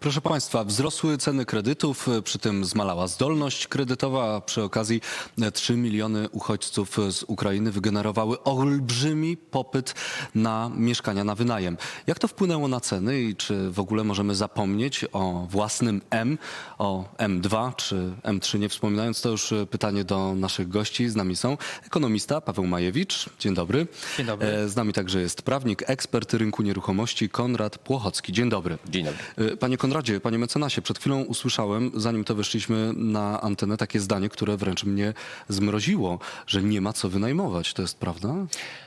Proszę Państwa, wzrosły ceny kredytów, e, przy tym zmalała zdolność kredytowa, a przy okazji e, 3 miliony uchodźców z Ukrainy wygenerowały olbrzymi popyt na mieszkania na wynajem. Jak to wpłynęło na ceny i czy w ogóle możemy zapomnieć o własnym M, o M2 czy M3, nie wspominając, to już e, pytanie do naszych gości. Z nami są ekonomista Paweł Majewicz. Dzień dobry. Dzień dobry. E, Z nami także jest prawnik, ekspert rynku nieruchomości Konrad Płochocki. Dzień dobry. Dzień dobry. E, Panie Konradzie, panie mecenasie, przed chwilą usłyszałem, zanim to weszliśmy na antenę, takie zdanie, które wręcz mnie zmroziło, że nie ma co wynajmować. To jest prawda?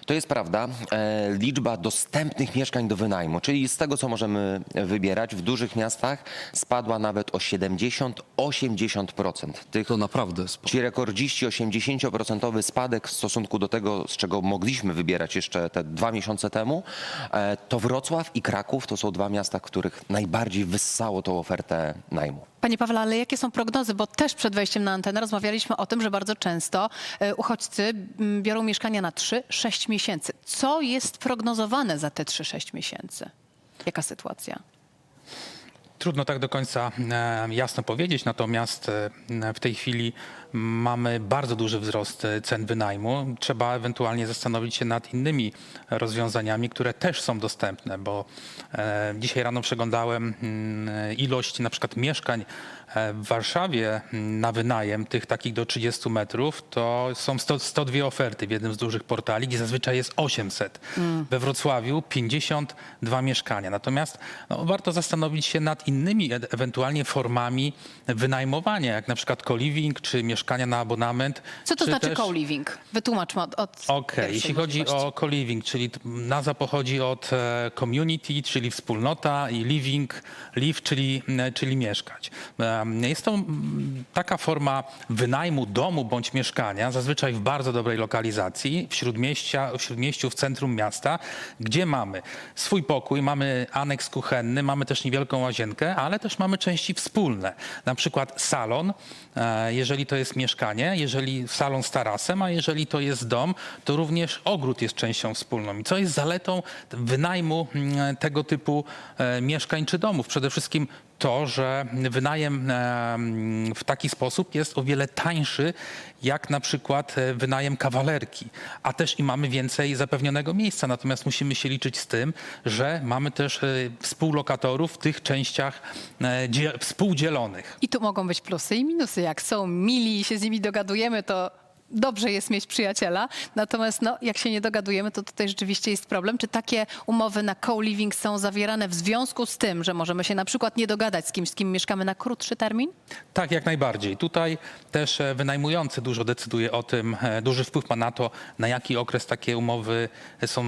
To jest prawda. E, liczba dostępnych mieszkań do wynajmu, czyli z tego, co możemy wybierać, w dużych miastach spadła nawet o 70-80%. Tych To naprawdę sporo. Ci rekordziści 80% spadek w stosunku do tego, z czego mogliśmy wybierać jeszcze te dwa miesiące temu, e, to Wrocław i Kraków to są dwa miasta, w których najbardziej wyssało tą ofertę najmu. Panie Pawle, ale jakie są prognozy? Bo też przed wejściem na antenę rozmawialiśmy o tym, że bardzo często e, uchodźcy m, biorą mieszkania na 3-6 miesięcy. Co jest prognozowane za te 3-6 miesięcy? Jaka sytuacja? Trudno tak do końca e, jasno powiedzieć, natomiast e, w tej chwili mamy bardzo duży wzrost e, cen wynajmu. Trzeba ewentualnie zastanowić się nad innymi rozwiązaniami, które też są dostępne, bo dzisiaj rano przeglądałem mm, ilość na przykład mieszkań w Warszawie mm, na wynajem, tych takich do 30 metrów, to są 100, 102 oferty w jednym z dużych portali, gdzie zazwyczaj jest 800. We Wrocławiu 52 mieszkania. Natomiast no, warto zastanowić się nad innymi e- ewentualnie formami wynajmowania, jak na przykład co-living czy mieszkania na abonament. Co to czy znaczy też- co-living? Wytłumaczmy od, od Okej, pierwszej jeśli chodzi o co-living, czyli nazwa pochodzi od e, community, czyli wspólnota i living, live, czyli, czyli mieszkać. Jest to taka forma wynajmu domu bądź mieszkania, zazwyczaj w bardzo dobrej lokalizacji, w, śródmieścia, w śródmieściu, w centrum miasta, gdzie mamy swój pokój, mamy aneks kuchenny, mamy też niewielką łazienkę, ale też mamy części wspólne. Na przykład salon, e, jeżeli to jest mieszkanie, jeżeli salon z tarasem, a jeżeli to jest dom, to również ogród jest częścią wspólną. I co jest zaletą wynajmu mm, tego typu e, mieszkań czy domów? Przede wszystkim to, że wynajem w taki sposób jest o wiele tańszy, jak na przykład e, wynajem kawalerki, a też i mamy więcej zapewnionego miejsca. Natomiast musimy się liczyć z tym, że mamy też e, współlokatorów w tych częściach e, dzie- współdzielonych. I tu mogą być plusy i minusy. Jak są mili i się z nimi dogadujemy, to dobrze jest mieć przyjaciela. Natomiast no, jak się nie dogadujemy, to tutaj rzeczywiście jest problem. Czy takie umowy na co-living są zawierane w związku z tym, że możemy się na przykład nie dogadać z kimś, z kim mieszkamy na krótszy termin? Tak, jak najbardziej. Tutaj też e, wynajmujący dużo decyduje o tym, e, duży wpływ ma na to, na jaki okres takie umowy są,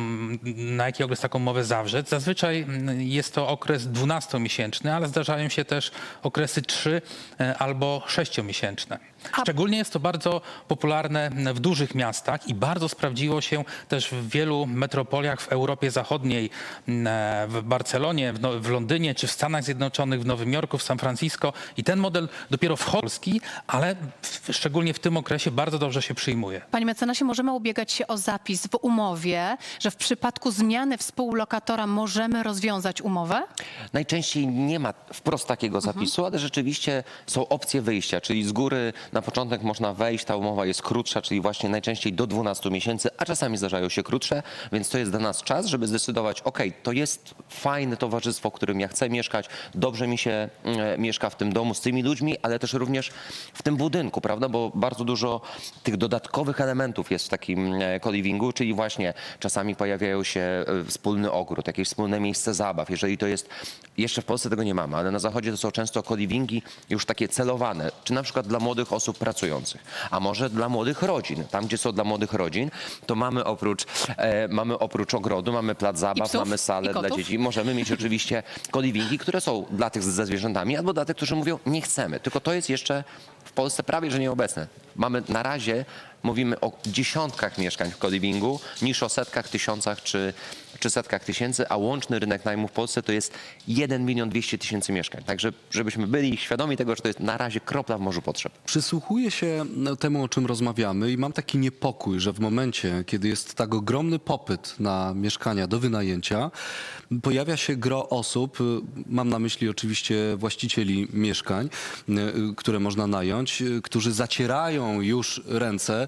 na jaki okres taką umowę zawrzeć. Zazwyczaj jest to okres 12-miesięczny, ale zdarzają się też okresy 3 e, albo 6-miesięczne. Szczególnie jest to bardzo popularne w dużych miastach i bardzo sprawdziło się też w wielu metropoliach w Europie Zachodniej, e, w Barcelonie, w, no, w Londynie czy w Stanach Zjednoczonych, w Nowym Jorku, w San Francisco. I ten model dopiero w Polski, ale w, szczególnie w tym okresie bardzo dobrze się przyjmuje. Panie mecenasie, możemy ubiegać się o zapis w umowie, że w przypadku zmiany współlokatora możemy rozwiązać umowę? Najczęściej nie ma wprost takiego zapisu, ale rzeczywiście są opcje wyjścia, czyli z góry na początek można wejść, ta umowa jest krótsza, czyli właśnie najczęściej do 12 miesięcy, a czasami zdarzają się krótsze, więc to jest dla nas czas, żeby zdecydować, ok, to jest fajne towarzystwo, w którym ja chcę mieszkać, dobrze mi się e, mieszka w tym domu z tymi ludźmi, ale też również w tym budynku, prawda, bo bardzo dużo tych dodatkowych elementów jest w takim e, co-livingu, czyli właśnie czasami pojawiają się e, wspólny ogród, jakieś wspólne miejsce zabaw, jeżeli to jest, jeszcze w Polsce tego nie mamy, ale na zachodzie to są często co-livingi już takie celowane, czy na przykład dla młodych osób pracujących, a może dla młodych rodzin. Tam, gdzie są dla młodych rodzin, to mamy oprócz, e, mamy oprócz ogrodu, mamy plac zabaw, psów, mamy i salę dla kotów. dzieci. Możemy mieć oczywiście co-livingi, które są dla tych ze zwierzętami, albo dla tych, którzy mówią, nie chcemy. Tylko to jest jeszcze w Polsce prawie że nieobecne. Mamy na razie, mówimy o dziesiątkach mieszkań w co-livingu, niż o setkach, tysiącach czy, czy setkach tysięcy, a łączny rynek najmu w Polsce to jest 1 milion 200 tysięcy mieszkań. Także żebyśmy byli świadomi tego, że to jest na razie kropla w morzu potrzeb. Przysłuchuję się no, temu, o czym rozmawiamy i mam taki niepokój, że w momencie, kiedy jest tak ogromny popyt na mieszkania do wynajęcia, pojawia się gro osób, y, mam na myśli oczywiście właścicieli mieszkań, y, które można nająć, y, którzy zacierają już ręce,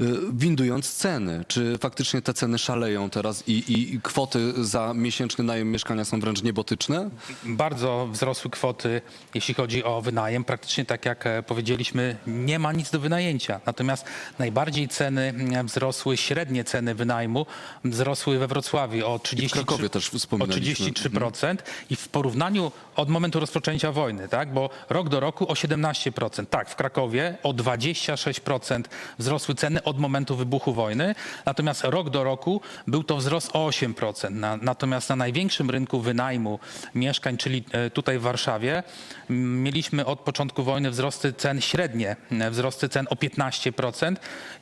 y, windując ceny. Czy faktycznie te ceny szaleją teraz i, i kwoty za miesięczny najem mieszkania są wręcz niebotyczne? Bardzo wzrosły kwoty, jeśli chodzi o wynajem. Praktycznie tak jak e, powiedzieliśmy, nie ma nic do wynajęcia. Natomiast najbardziej ceny mm, wzrosły, średnie ceny wynajmu wzrosły we Wrocławiu o 33%. Krakowie też o wspominaliśmy. 33% i w porównaniu od momentu rozpoczęcia wojny, tak? bo rok do roku o 17%. Tak, w Krakowie o 26% wzrosły ceny od momentu wybuchu wojny, natomiast rok do roku był to wzrost o 8%. Na, natomiast na największym rynku wynajmu mieszkań, czyli e, tutaj w Warszawie, mieliśmy od początku wojny wzrosty cen średnie, e, wzrosty cen o 15%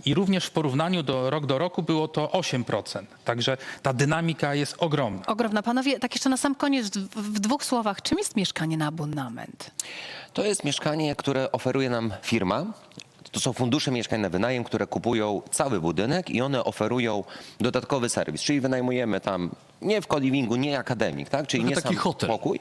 i również w porównaniu do rok do roku było to 8%. Także ta dynamika jest ogromna. Ogromna. Panowie, tak jeszcze na sam koniec, w dwóch słowach, czym jest mieszkanie na abonament? To jest mieszkanie, które oferuje nam firma. To są fundusze mieszkań na wynajem, które kupują cały budynek i one oferują dodatkowy serwis, czyli wynajmujemy tam nie w co-livingu, nie akademik, tak? czyli Trochę nie taki sam hotel. pokój.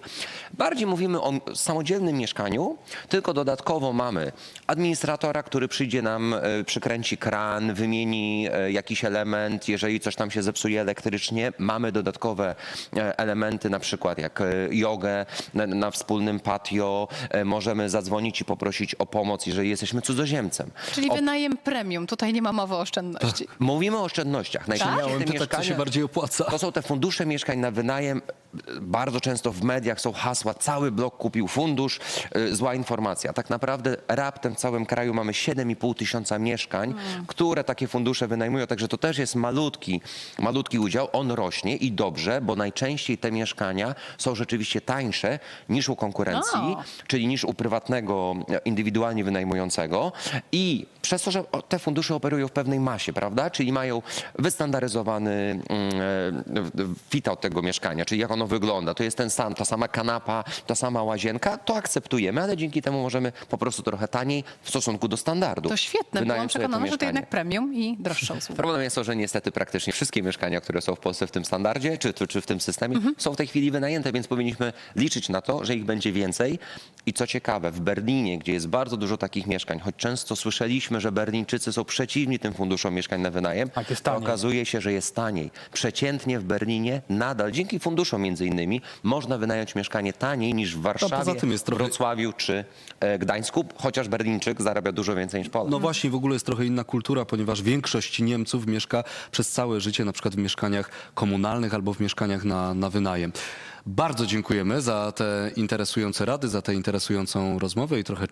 Bardziej mówimy o samodzielnym mieszkaniu, tylko dodatkowo mamy administratora, który przyjdzie nam, e, przykręci kran, wymieni e, jakiś element, jeżeli coś tam się zepsuje elektrycznie. Mamy dodatkowe e, elementy, na przykład jak e, jogę na, na wspólnym patio. E, Możemy zadzwonić i poprosić o pomoc, jeżeli jesteśmy cudzoziemcem. Czyli O, wynajem premium. Tutaj nie ma mowy o oszczędności. Mówimy o oszczędnościach. Najczęściej Miałem te pytać, co się bardziej opłaca. to są te fundusze mieszkań na wynajem. Bardzo często w mediach są hasła, cały blok kupił fundusz, y, zła informacja. Tak naprawdę raptem w całym kraju mamy 7,5 tysiąca mieszkań, które takie fundusze wynajmują, także to też jest malutki, malutki udział. On rośnie i dobrze, bo najczęściej te mieszkania są rzeczywiście tańsze niż u konkurencji, O. czyli niż u prywatnego, e, indywidualnie wynajmującego. I przez to, że te fundusze operują w pewnej masie, prawda? Czyli mają wystandaryzowany mm, e, fit out tego mieszkania, czyli jak ono wygląda. To jest ten sam, ta sama kanapa, ta sama łazienka, to akceptujemy, ale dzięki temu możemy po prostu trochę taniej w stosunku do standardu. To świetne. Byłam przekonana, że to jednak premium i droższa usługa. Problem jest to, że niestety praktycznie wszystkie mieszkania, które są w Polsce w tym standardzie, czy, czy, w tym systemie, Mhm. są w tej chwili wynajęte, więc powinniśmy liczyć na to, że ich będzie więcej. I co ciekawe, w Berlinie, gdzie jest bardzo dużo takich mieszkań, choć często słyszeliśmy, że Berlińczycy są przeciwni tym funduszom mieszkań na wynajem, Tak, to okazuje się, że jest taniej. Przeciętnie w Berlinie nadal, dzięki funduszom między innymi, można wynająć mieszkanie taniej niż w Warszawie, trochę- Wrocławiu czy e, Gdańsku, chociaż Berlińczyk zarabia dużo więcej niż Polak. No właśnie, w ogóle jest trochę inna kultura, ponieważ większość Niemców mieszka przez całe życie na przykład w mieszkaniach komunalnych albo w mieszkaniach na, na wynajem. Bardzo dziękujemy za te interesujące rady, za tę interesującą rozmowę i trochę